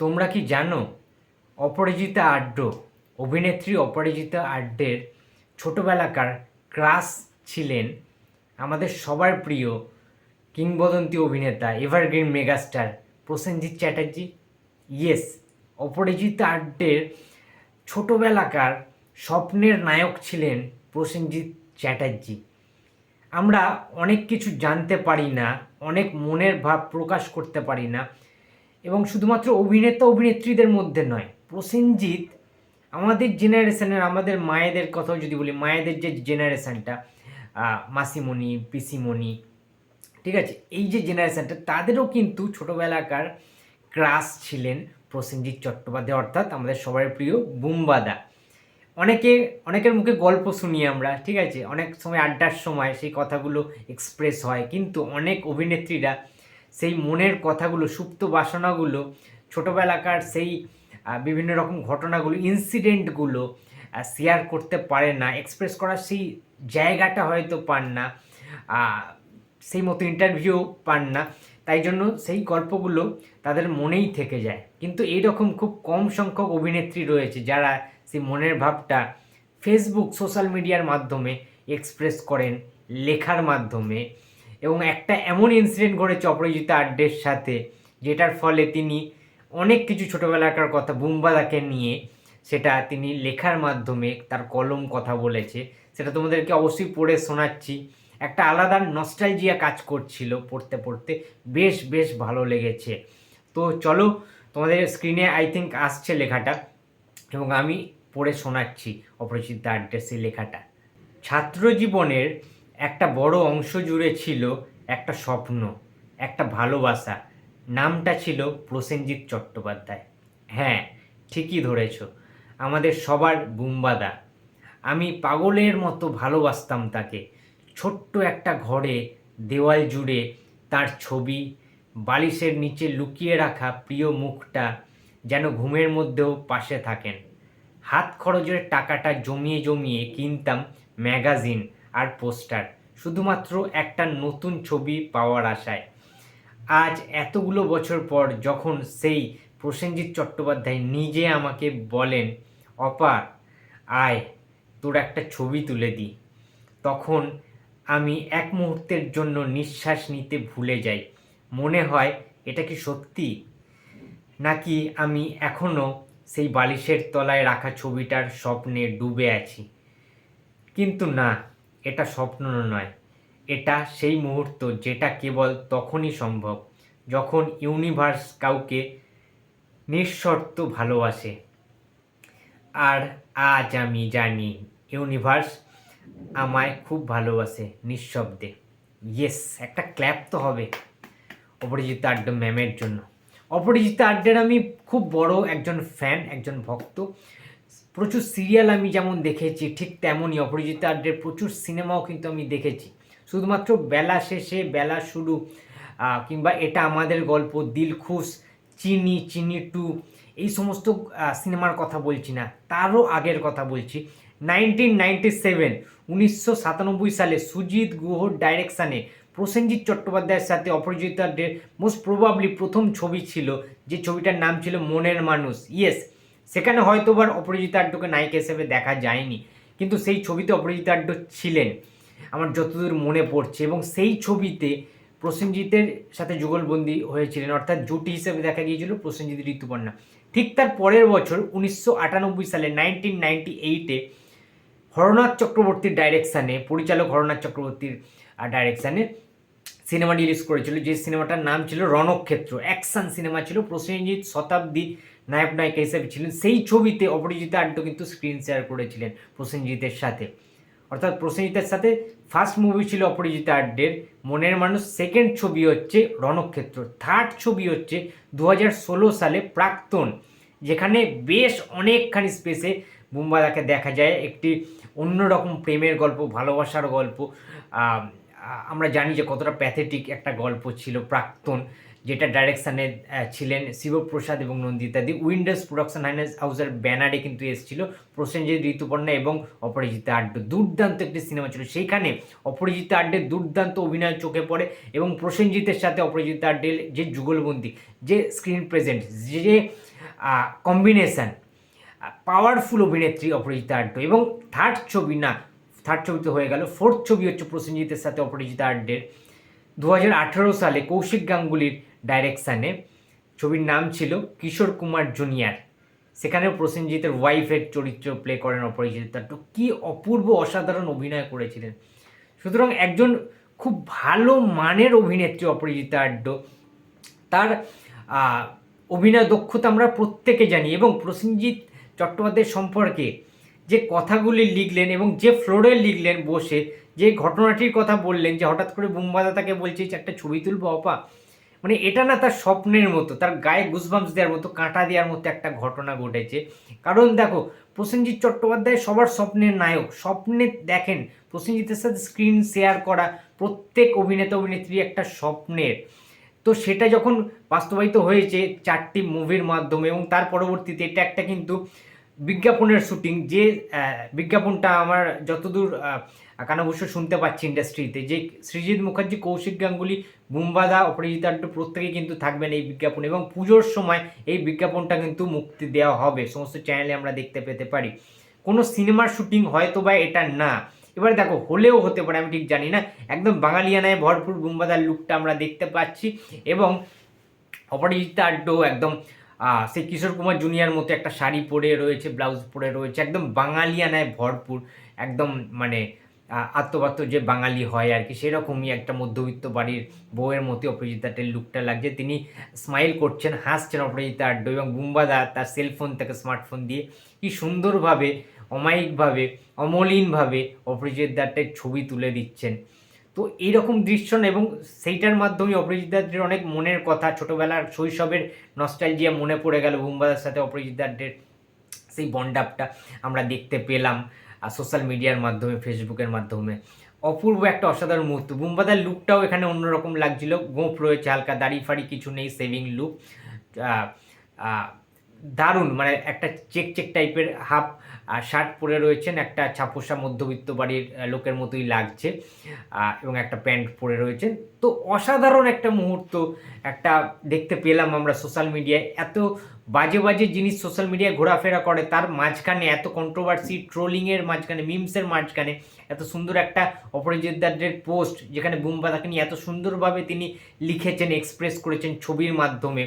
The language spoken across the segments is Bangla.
তোমরা কি জানো? অপরাজিতা আড্ড অভিনেত্রী অপরাজিতা আড্ডের ছোটোবেলাকার ক্রাশ ছিলেন আমাদের সবার প্রিয় কিংবদন্তি অভিনেতা, evergreen megastar Prosenjit Chatterjee. Yes, Aparajita আড্ডের ছোটোবেলাকার স্বপ্নের নায়ক ছিলেন প্রসেনজিৎ চ্যাটার্জি। আমরা অনেক কিছু জানতে পারি না, অনেক মনের ভাব প্রকাশ করতে পারি না এবং শুধুমাত্র অভিনেতা অভিনেত্রীদের মধ্যে নয়, প্রসেনজিৎ আমাদের জেনারেশনের আমাদের মায়েদের কথাও যদি বলি, মায়েদের যে জেনারেশানটা মাসিমণি, পিসিমণি, ঠিক আছে, এই যে জেনারেশানটা তাদেরও কিন্তু ছোটোবেলাকার ক্রাস ছিলেন প্রসেনজিৎ চট্টোপাধ্যায়, অর্থাৎ আমাদের সবার প্রিয় বুম্বাদা। অনেকে, অনেকের মুখে গল্প শুনি আমরা, ঠিক আছে, অনেক সময় আড্ডার সময় সেই কথাগুলো এক্সপ্রেস হয়, কিন্তু অনেক অভিনেত্রীরা সেই মনের কথাগুলো, সুপ্ত বাসনাগুলো, ছোটোবেলাকার সেই বিভিন্ন রকম ঘটনাগুলো ইনসিডেন্টগুলো শেয়ার করতে পারে না এক্সপ্রেস করার সেই জায়গাটা হয়তো পান না সেই মতো ইন্টারভিউ পান না, তাই জন্য সেই গল্পগুলো তাদের মনেই থেকে যায়। কিন্তু এইরকম খুব কম সংখ্যক অভিনেত্রী রয়েছে যারা সেই মনের ভাবটা ফেসবুক সোশ্যাল মিডিয়ার মাধ্যমে এক্সপ্রেস করেন, লেখার মাধ্যমে এবং একটা এমন ইনসিডেন্ট ঘটেছে অপরাজিতা আড্ডের সাথে, যেটার ফলে তিনি অনেক কিছু ছোটোবেলাকার কথা বুম্বাদাকে নিয়ে সেটা তিনি লেখার মাধ্যমে তার কলম কথা বলেছে। সেটা তোমাদেরকে অবশ্যই পড়ে শোনাচ্ছি। একটা আলাদা নস্টালজিয়া কাজ করছিল পড়তে পড়তে। বেশ বেশ ভালো লেগেছে। তো চলো, তোমাদের স্ক্রিনে আই থিঙ্ক আসছে লেখাটা এবং আমি পড়ে শোনাচ্ছি অপরিচিত আড্ডের সেই লেখাটা। ছাত্র জীবনের একটা বড় অংশ জুড়ে ছিল একটা স্বপ্ন, একটা ভালোবাসা। নামটা ছিল প্রসেনজিৎ চট্টোপাধ্যায়। হ্যাঁ ঠিকই ধরেছ, আমাদের সবার বুম্বাদা। আমি পাগলের মতো ভালোবাসতাম তাকে। ছোট্ট একটা ঘরে, দেওয়াল জুড়ে তার ছবি, বালিশের নিচে লুকিয়ে রাখা প্রিয় মুখটা যেন ঘুমের মধ্যেও পাশে থাকেন। হাত খরচের টাকাটা জমিয়ে জমিয়ে কিনতাম ম্যাগাজিন আর পোস্টার। শুধুমাত্র একটা নতুন ছবি পাওয়ার আশায়। আজ এতগুলো বছর পর যখন সেই প্রসেনজিৎ চট্টোপাধ্যায় নিজে আমাকে বলেন, অপা, আয়, তোর একটা ছবি তুলে দিই তখন আমি এক মুহূর্তের জন্য নিঃশ্বাস নিতে ভুলে যাই। মনে হয়, এটা কি সত্যি? নাকি আমি এখনও সেই বালিশের তলায় রাখা ছবিটার স্বপ্নে ডুবে আছি? কিন্তু না এটা স্বপ্ন নয়। এটা সেই মুহূর্ত যেটা কেবল তখনই সম্ভব যখন ইউনিভার্স কাউকে নিঃশর্ত ভালোবাসে। আর আজ আমি জানি ইউনিভার্স আমায় খুব ভালোবাসে নিঃশব্দে। ইয়েস একটা ক্ল্যাপ তো হবে অপরাজিতা আড্ড ম্যামের জন্য। অপরাজিতা আড্ডের আমি খুব বড় একজন ফ্যান একজন ভক্ত। প্রচুর সিরিয়াল আমি যেমন দেখেছি, ঠিক তেমনই অপরাজিতা আড্ডের প্রচুর সিনেমাও কিন্তু আমি দেখেছি। শুধুমাত্র বেলা শেষে, বেলা শুরু কিংবা এটা আমাদের গল্প, দিল খুশ, চিনি চিনি টু, এই সমস্ত সিনেমার কথা বলছি না। তারও আগের কথা বলছি। নাইনটিন নাইনটি সেভেন, উনিশশো সাতানব্বই সালে সুজিত গুহর ডাইরেকশানে প্রসেনজিৎ চট্টোপাধ্যায়ের সাথে অপরাজিতাদের মোস্ট প্রবাবলি প্রথম ছবি ছিল, যে ছবিটার নাম ছিল মনের মানুষ। ইয়েস সেখানে হয়তো বার অপরাজিতা আড্ডকে নায়িকা হিসেবে দেখা যায়নি, কিন্তু সেই ছবিতে অপরাজিতা আড্ড ছিলেন আমার যতদূর মনে পড়ছে এবং সেই ছবিতে প্রসেনজিতের সাথে যুগলবন্দি হয়েছিলেন, অর্থাৎ জুটি হিসেবে দেখা গিয়েছিল প্রসেনজিৎ ঋতুপর্ণা। ঠিক তার পরের বছর উনিশশো আটানব্বই সালে নাইনটিন নাইনটি এইটে হরনাথ চক্রবর্তীর ডাইরেকশানে পরিচালক হরনাথ চক্রবর্তীর ডাইরেকশানে সিনেমা রিলিজ করেছিল, যে সিনেমাটার নাম ছিল রণক্ষেত্র। অ্যাকশন সিনেমা ছিল প্রসেনজিৎ শতাব্দী নায়ক নায়িকা হিসেবে ছিলেন। সেই ছবিতে অপরাজিতা আড্ড কিন্তু স্ক্রিন শেয়ার করেছিলেন প্রসেনজিতের সাথে। অর্থাৎ প্রসেনজিতের সাথে ফার্স্ট মুভি ছিল অপরাজিতা আড্ডের মনের মানুষ। সেকেন্ড ছবি হচ্ছে রণক্ষেত্র। থার্ড ছবি হচ্ছে দু হাজার ষোলো সালে প্রাক্তন, যেখানে বেশ অনেকখানি স্পেসে বুম্বাদাকে দেখা যায়। একটি অন্যরকম প্রেমের গল্প, ভালোবাসার গল্প। আমরা জানি যে কতটা প্যাথেটিক একটা গল্প ছিল প্রাক্তন। যেটা ডাইরেকশানে ছিলেন শিবপ্রসাদ এবং নন্দিতা দি। উইন্ডোজ প্রোডাকশন হাউসের ব্যানারে কিন্তু এসেছিল প্রসেনজিৎ ঋতুপর্ণা এবং অপরাজিতা আড্ড। দুর্দান্ত একটি সিনেমা ছিল। সেইখানে অপরাজিতা আড্ডের দুর্দান্ত অভিনয় চোখে পড়ে এবং প্রসেনজিতের সাথে অপরাজিতা আড্ডের যে যুগলবন্দি, যে স্ক্রিন প্রেজেন্ট, যে কম্বিনেশান পাওয়ারফুল অভিনেত্রী অপরাজিতা আড্ড এবং থার্ড ছবি না, থার্ড ছবি তো হয়ে গেল। ফোর্থ ছবি হচ্ছে প্রসেনজিতের সাথে অপরাজিতা আড্ডের। দু হাজার আঠেরো সালে কৌশিক গাঙ্গুলির ডাইরেকশানে ছবির নাম ছিল কিশোর কুমার জুনিয়র সেখানেও প্রসেনজিতের ওয়াইফের চরিত্র প্লে করেন অপরাজিতা আড্ড কী অপূর্ব অসাধারণ অভিনয় করেছিলেন। সুতরাং একজন খুব ভালো মানের অভিনেত্রী অপরাজিতা আড্ড। তার অভিনয় দক্ষতা আমরা প্রত্যেকে জানি এবং প্রসেনজিৎ চট্টোপাধ্যায় সম্পর্কে যে কথাগুলি লিখলেন এবং যে ফ্লোরে লিখলেন বসে যে ঘটনাটির কথা বললেন, যে হঠাৎ করে বুম্বাদা তাকে বলছে যে একটা ছবি তুলবো অপা মানে এটা না তার স্বপ্নের মতো, তার গায়ে গুজবাম্স দেওয়ার মতো, কাঁটা দেওয়ার মতো একটা ঘটনা ঘটেছে। কারণ দেখো, প্রসেনজিৎ চট্টোপাধ্যায় সবার স্বপ্নের নায়ক, স্বপ্নে দেখেন প্রসেনজিতের সাথে স্ক্রিন শেয়ার করা প্রত্যেক অভিনেতা অভিনেত্রী একটা স্বপ্নের। তো সেটা যখন বাস্তবায়িত হয়েছে চারটি মুভির মাধ্যমে এবং তার পরবর্তীতে এটা একটা কিন্তু বিজ্ঞাপনের শুটিং যে বিজ্ঞাপনটা আমার যতদূর কানাবশ্য শুনতে পাচ্ছি ইন্ডাস্ট্রিতে যে সৃজিৎ মুখার্জি, কৌশিক গাঙ্গুলি, বুম্বাদা অপরাজিতা আড্ডু প্রত্যেকেই কিন্তু থাকবেন এই বিজ্ঞাপন এবং পুজোর সময় এই বিজ্ঞাপনটা কিন্তু মুক্তি দেওয়া হবে। সমস্ত চ্যানেলে আমরা দেখতে পেতে পারি। কোনো সিনেমার শুটিং হয়তো বা এটা না। এবার দেখো, হলেও হতে পারে, আমি ঠিক জানি না। একদম বাঙালিয়ানায় ভরপুর বুম্বাদার লুকটা আমরা দেখতে পাচ্ছি এবং অপরাজিতা আড্ডো একদম সেই কিশোর কুমার জুনিয়ার মতো একটা শাড়ি পরে রয়েছে, ব্লাউজ পরে রয়েছে। একদম বাঙালিয়ানায় ভরপুর, একদম মানে আহ, আত্মবাত্ম যে বাঙালি হয় আর কি সেরকমই একটা মধ্যবিত্ত বাড়ির বউয়ের মতো অপরাজিতাটের লুকটা লাগছে। তিনি স্মাইল করছেন হাসছেন অপরাজিতা আড্ডো এবং বুম্বাদা তার সেলফোন থেকে স্মার্টফোন দিয়ে কি সুন্দরভাবে অমায়িকভাবে অমলিনভাবে অপরাজিতাটের ছবি তুলে দিচ্ছেন। তো এইরকম দৃশ্য এবং সেইটার মাধ্যমে অপরাজিতাদের অনেক মনের কথা ছোটোবেলার শৈশবের নস্টালজিয়া মনে পড়ে গেল বুম্বাদার সাথে অপরাজিতাদের সেই বন্ডাপটা আমরা দেখতে পেলাম। আর সোশ্যাল মিডিয়ার মাধ্যমে ফেসবুকের মাধ্যমে। অপূর্ব একটা অসাধারণ মুহূর্ত। বুম্বাদার লুকটাও এখানে অন্যরকম লাগছিল। গোঁফ রয়েছে হালকা, দাড়ি ফাড়ি কিছু নেই সেভিং লুক দারুণ মানে একটা চেক চেক টাইপের হাফ শার্ট পরে রয়েছেন। একটা ছাপোষা মধ্যবিত্ত বাড়ির লোকের মতোই লাগছে। এবং একটা প্যান্ট পরে রয়েছেন। তো অসাধারণ একটা মুহূর্ত, একটা দেখতে পেলাম আমরা সোশ্যাল মিডিয়ায় এত বাজে বাজে জিনিস সোশ্যাল মিডিয়ায় ঘোরাফেরা করে, তার মাঝখানে এত কন্ট্রোভার্সি ট্রোলিংয়ের মাঝখানে মিমসের মাঝখানে, এত সুন্দর একটা অপরাজিতদারদের পোস্ট যেখানে বুম্বা তাকে নিয়ে এত সুন্দরভাবে তিনি লিখেছেন এক্সপ্রেস করেছেন ছবির মাধ্যমে।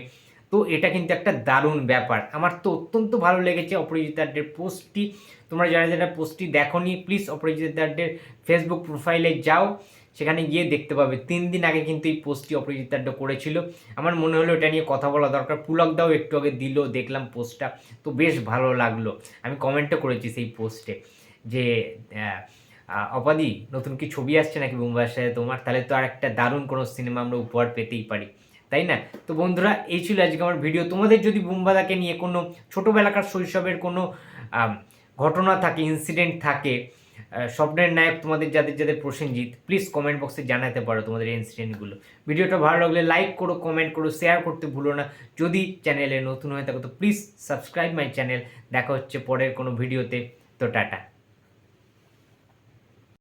তো এটা কিন্তু একটা দারুণ ব্যাপার। আমার তো অত্যন্ত ভালো লেগেছে অপরাজিতাদের পোস্টটি তোমরা যারা যারা পোস্টটি দেখোনি প্লিজ অপরাজিতাদের ফেসবুক প্রোফাইলে যাও। সেখানে গিয়ে দেখতে পাবে। তিন দিন আগে কিন্তু এই পোস্টটি অপরাজিতাড্ড করেছিল। আমার মনে হলো এটা নিয়ে কথা বলা দরকার। পুলক দাও একটু আগে দিল, দেখলাম পোস্টটা। তো বেশ ভালো লাগল। আমি কমেন্টও করেছি সেই পোস্টে যে অপাদি, নতুন কি ছবি আসছে নাকি মুম্বাইয়ের সাথে তোমার? তাহলে তো আর একটা দারুণ কোনো সিনেমা আমরা উপহার পেতেই পারি। তাই না? তো বন্ধুরা, এই ছিল আজকে আমার ভিডিও তোমাদের যদি বুম্বাদাকে নিয়ে কোনো ছোটোবেলাকার শৈশবের কোনো ঘটনা থাকে ইনসিডেন্ট থাকে স্বপ্নের নায়ক তোমাদের যাদের যাদের প্রসেনজিৎ প্লিজ কমেন্ট বক্সে জানাতে পারো তোমাদের ইনসিডেন্টগুলো ভিডিওটা ভালো লাগলে লাইক করো কমেন্ট করো শেয়ার করতে ভুলো না। যদি চ্যানেলে নতুন হয়ে থাকো, তো প্লিজ সাবস্ক্রাইব মাই চ্যানেল দেখা হচ্ছে পরের কোনো ভিডিওতে তো টাটা।